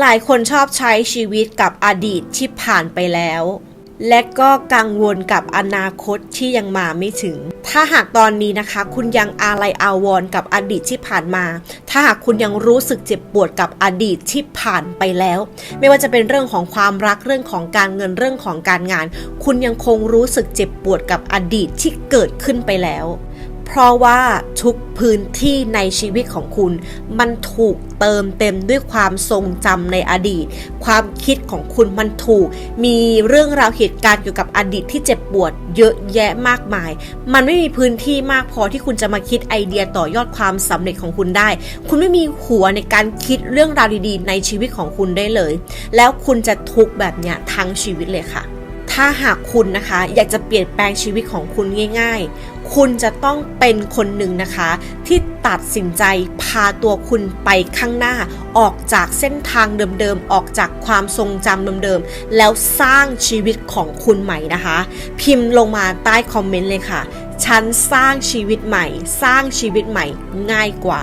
หลายคนชอบใช้ชีวิตกับอดีตที่ผ่านไปแล้ว และก็กังวลกับอนาคตที่ยังมาไม่ถึง ถ้าหากตอนนี้นะคะ คุณยังอาลัยอาวรณ์กับอดีตที่ผ่านมา ถ้าหากคุณยังรู้สึกเจ็บปวดกับอดีตที่ผ่านไปแล้ว ไม่ว่าจะเป็นเรื่องของความรักเรื่องของการเงินเรื่องของการงาน คุณยังคงรู้สึกเจ็บปวดกับอดีตที่เกิดขึ้นไปแล้ว เพราะว่าทุกพื้นที่ในชีวิตของคุณ มันถูกเติมเต็มด้วยความทรงจำในอดีต ความคิดของคุณมันถูก มีเรื่องราวเหตุการณ์เกี่ยวกับอดีตที่เจ็บปวดเยอะแยะมากมาย มันไม่มีพื้นที่มากพอที่คุณจะมาคิดไอเดียต่อยอดความสำเร็จของคุณได้ คุณไม่มีหัวในการคิดเรื่องราวดีๆ ในชีวิตของคุณได้เลย แล้วคุณจะทุกข์แบบเนี้ยทั้งชีวิตเลยค่ะ ถ้าหากคุณนะคะ อยากจะเปลี่ยนแปลงชีวิตของคุณง่าย ๆ คุณจะต้องเป็นคนหนึ่งนะคะ ที่ตัดสินใจพาตัวคุณไปข้างหน้า ออกจากเส้นทางเดิมๆ ออกจากความทรงจำเดิมๆ แล้วสร้างชีวิตของคุณใหม่นะคะ พิมพ์ลงมาใต้คอมเมนต์เลยค่ะ ฉันสร้างชีวิตใหม่ สร้างชีวิตใหม่ง่ายกว่า